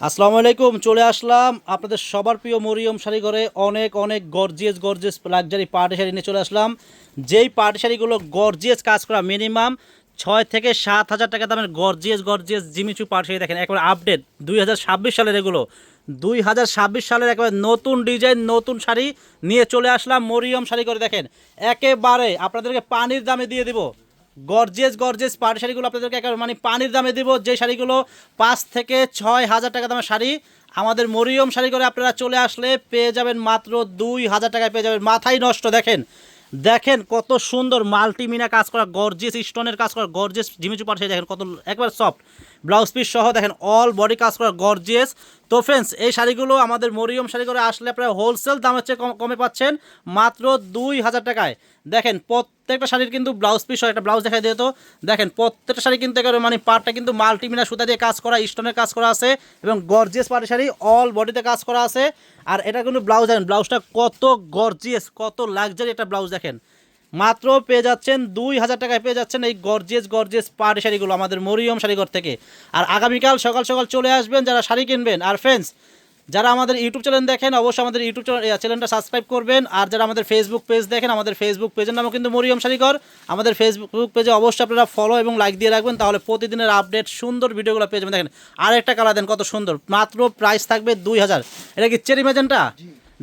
আসসালামু আলাইকুম, চলে আসলাম আপনাদের সবার প্রিয় মরিয়ম শাড়ি ঘরে অনেক অনেক gorgeous gorgeous luxury party sari নিয়ে চলে আসলাম। যেই পার্টি শাড়িগুলো গর্জিয়াস কাজ করা মিনিমাম ছয় থেকে সাত হাজার টাকা দামের gorgeous gorgeous Jimmy Choo party sari দেখেন, একবার আপডেট দুই হাজার ছাব্বিশ সালের এগুলো। দুই হাজার ছাব্বিশ সালের একেবারে নতুন ডিজাইন নতুন শাড়ি নিয়ে চলে আসলাম মরিয়ম শাড়ি করে দেখেন। একেবারে আপনাদেরকে পানির দামে দিয়ে দিব। গর্জেস গর্জেস পাড়ি শাড়িগুলো আপনাদেরকে একেবারে মানে পানির দামে দিব। যে শাড়িগুলো পাঁচ থেকে ছয় হাজার টাকা দামের শাড়ি, আমাদের মরিয়ম শাড়ি করে আপনারা চলে আসলে পেয়ে যাবেন মাত্র দুই হাজার টাকায় পেয়ে যাবেন। মাথায় নষ্ট, দেখেন। দেখেন কত সুন্দর মাল্টিমিনা কাজ করা গর্জেস স্টোনের কাজ করা গর্জেস ঝিমিচু পাড়ি দেখেন কত, একবার সফট ব্লাউজ পিস সহ, দেখেন অল বডি কাজ করা, গর্জিয়াস। তো ফ্রেন্ডস এই শাড়িগুলো আমাদের মরিয়ম শাড়ি করে আসলে আপনারা হোলসেল দামের চেয়ে কম- পাচ্ছেন মাত্র দুই হাজার টাকায়। দেখেন, প্রত্যেকটা শাড়ির কিন্তু ব্লাউজ পিস হয়, একটা ব্লাউজ দেখা দিয়ে তো। দেখেন, প্রত্যেকটা শাড়ি কিন্তু একেবারে মানে পার্টটা কিন্তু মাল্টিমিনা সুতা দিয়ে কাজ করা স্টোনের কাজ করা আছে এবং গর্জিয়াস পার্টি শাড়ি অল বডিতে কাজ করা আছে। আর এটা কিন্তু ব্লাউজ দেখেন ব্লাউজটা কত গর্জিয়াস কত লাক্সারি একটা ব্লাউজ দেখেন। মাত্র পেয়ে যাচ্ছেন দুই হাজার টাকায় পেয়ে যাচ্ছেন এই গর্জেস গর্জেস পাড়ি শাড়িগুলো আমাদের মরিয়ম শাড়িঘর থেকে। আর আগামীকাল সকাল সকাল চলে আসবেন যারা শাড়ি কিনবেন। আর ফ্রেন্ডস যারা আমাদের ইউটিউব চ্যানেল দেখেন অবশ্যই আমাদের ইউটিউব চ্যানেলটা সাবস্ক্রাইব করবেন। আর যারা আমাদের ফেসবুক পেজ দেখেন আমাদের ফেসবুক পেজের নামও কিন্তু মরিয়ম শাড়িঘর। আমাদের ফেসবুক পেজে অবশ্যই আপনারা ফলো এবং লাইক দিয়ে রাখবেন তাহলে প্রতিদিনের আপডেট সুন্দর ভিডিওগুলো পেয়ে যাবেন। দেখেন আরেকটা কালার দেন কত সুন্দর। মাত্র প্রাইস থাকবে দুই হাজার। এটা কি চেরি ম্যাজেন্টা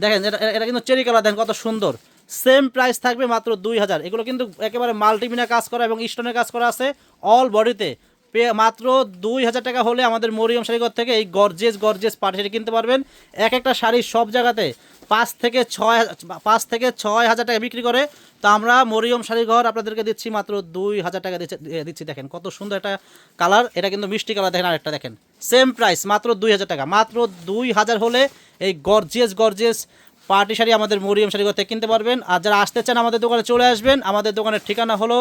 দেখেন এটা এটা কিন্তু চেরি কালার দেন কত সুন্দর। সেম প্রাইস থাকবে মাত্র দুই হাজার। এগুলো কিন্তু একেবারে মাল্টিমিনা কাজ করা এবং স্টোনের কাজ করা আছে অল বডিতে। মাত্র দুই হাজার টাকা হলে আমাদের মরিয়ম শাড়িঘর থেকে এই গর্জেস গর্জেস পাটি শাড়ি কিনতে পারবেন। এক একটা শাড়ি সব জায়গাতে পাঁচ থেকে ছয় পাঁচ থেকে ছয় হাজার টাকা বিক্রি করে। তো আমরা মরিয়ম শাড়িঘর আপনাদেরকে দিচ্ছি মাত্র দুই হাজার টাকা দিচ্ছে দেখেন কত সুন্দর একটা কালার। এটা কিন্তু মিষ্টি কালার। দেখেন আরেকটা, দেখেন। সেম প্রাইস মাত্র দুই হাজার টাকা। মাত্র দুই হাজার হলে এই গর্জিয়াস গর্জিয়াস পার্টি শাড়ি আমাদের মরিয়ম শাড়িঘর থেকে কিনতে পারবেন। আর যারা আসতে চান আমাদের দোকানে চলে আসবেন। আমাদের দোকানের ঠিকানা হলো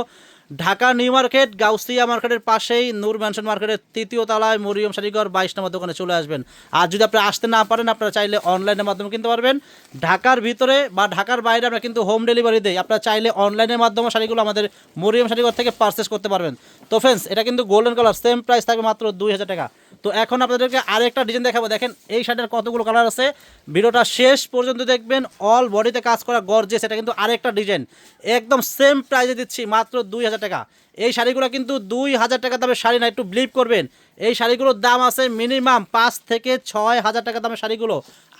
ঢাকা নিউ মার্কেট, গাউসিয়া মার্কেটের পাশেই নূর ম্যানশন মার্কেটের তৃতীয় তলায় মরিয়ম শাড়িঘর বাইশ নম্বর দোকানে চলে আসবেন। আর যদি আপনি আসতে না পারেন, আপনারা চাইলে অনলাইনের মাধ্যমে কিনতে পারবেন। ঢাকার ভিতরে বা ঢাকার বাইরে আমরা কিন্তু হোম ডেলিভারি দেই। আপনারা চাইলে অনলাইনের মাধ্যমে শাড়িগুলো আমাদের মরিয়ম শাড়িঘর থেকে পারচেস করতে পারবেন। তো ফ্রেন্ডস এটা কিন্তু গোল্ডেন কালার সেম প্রাইস থাকবে মাত্র দুই হাজার টাকা। তো এখন আপনাদেরকে আরেকটা ডিজাইন দেখাবো। দেখেন, এই শার্টের কতগুলো কালার আছে? ভিডিওটা শেষ পর্যন্ত দেখবেন। অল বডিতে কাজ করা গর্জেস সেটা কিন্তু আরেকটা ডিজাইন একদম সেম প্রাইসে দিচ্ছি মাত্র দুই হাজার হাজার টাকা। এই শাড়িগুলো কিন্তু দুই হাজার টাকা দামের শাড়ি না, একটু ব্লিপ করবেন। এই শাড়িগুলোর দাম আছে মিনিমাম পাঁচ থেকে ছয় হাজার টাকা দামের শাড়িগুলো।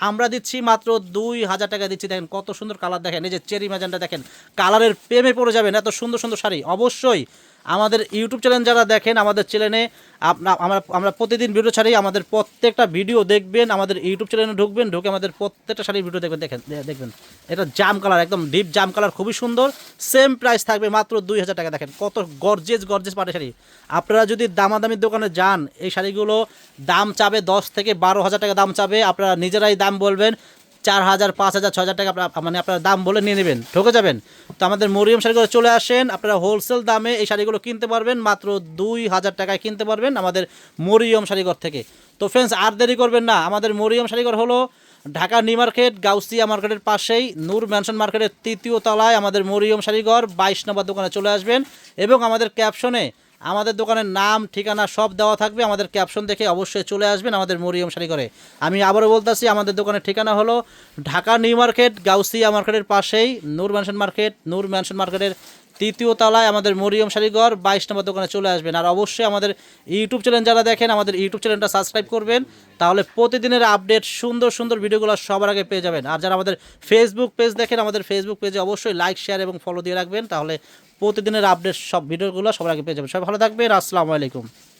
আমরা দিচ্ছি মাত্র দুই হাজার টাকা দিচ্ছি। দেখেন কত সুন্দর কালার দেখেন। এই যে চেরি ম্যাজানটা দেখেন। কালারের প্রেমে পড়ে যাবেন। এত সুন্দর সুন্দর শাড়ি। অবশ্যই আমাদের ইউটিউব চ্যানেল যারা দেখেন, আমাদের চ্যানেলে আপনা- আমরা আমরা প্রতিদিন ভিডিও ছাড়ি, আমাদের প্রত্যেকটা ভিডিও দেখবেন, আমাদের ইউটিউব চ্যানেলে ঢুকবেন, ঢুকে আমাদের প্রত্যেকটা শাড়ির ভিডিও দেখবেন, দেখেন দেখবেন। এটা জাম কালার একদম ডিপ জাম কালার খুবই সুন্দর। সেম প্রাইস থাকবে মাত্র দুই হাজার টাকা, দেখেন, কত গর্জেস গর্জেস পাটে শাড়ি। আপনারা যদি দামাদামির দোকানে যান, এই শাড়িগুলো দাম চাবে দশ থেকে বারো হাজার টাকা দাম চাবে। আপনারা নিজেরাই দাম বলবেন চার হাজার পাঁচ হাজার ছ হাজার টাকা মানে আপনারা দাম বলে নিয়ে নেবেন। ঠকে যাবেন। তো আমাদের মরিয়ম শাড়িগুলো চলে আসেন। আপনারা হোলসেল দামে এই শাড়িগুলো কিনতে পারবেন। মাত্র দুই হাজার টাকায় কিনতে পারবেন আমাদের মরিয়ম শাড়িঘর থেকে। তো ফ্রেন্ডস আর দেরি করবেন না। আমাদের মরিয়ম শাড়িঘর হলো ঢাকা নিউ মার্কেট, গাউসিয়া মার্কেটের পাশেই নূর ম্যানশন মার্কেটের তৃতীয় তলায় আমাদের মরিয়ম শাড়িঘর। বাইশ নম্বর দোকানে চলে আসবেন এবং আমাদের ক্যাপশনে আমাদের দোকানের নাম, ঠিকানা সব দেওয়া থাকবে। আমাদের ক্যাপশন দেখে অবশ্যই চলে আসবেন আমাদের মরিয়ম শাড়ি করে আমি আবারও বলতেছি, আমাদের দোকানের ঠিকানা হলো ঢাকা নিউ মার্কেট, গাউসিয়া মার্কেটের পাশেই, Noor mansion market, Noor mansion মার্কেটের তৃতীয় তলায় আমাদের মরিয়ম শাড়িঘর বাইশ নম্বর দোকানে চলে আসবেন। আর অবশ্যই আমাদের ইউটিউব চ্যানেল যারা দেখেন, আমাদের ইউটিউব চ্যানেলটা সাবস্ক্রাইব করবেন। তাহলে প্রতিদিনের আপডেট সুন্দর সুন্দর ভিডিওগুলো সবার আগে পেয়ে যাবেন। আর যারা আমাদের ফেসবুক পেজ দেখেন, আমাদের ফেসবুক পেজে অবশ্যই লাইক শেয়ার এবং ফলো দিয়ে রাখবেন। তাহলে প্রতিদিনের আপডেট সব ভিডিওগুলো সবার আগে পেয়ে যাবেন। সবাই ভালো থাকবেন। আসসালামু আলাইকুম।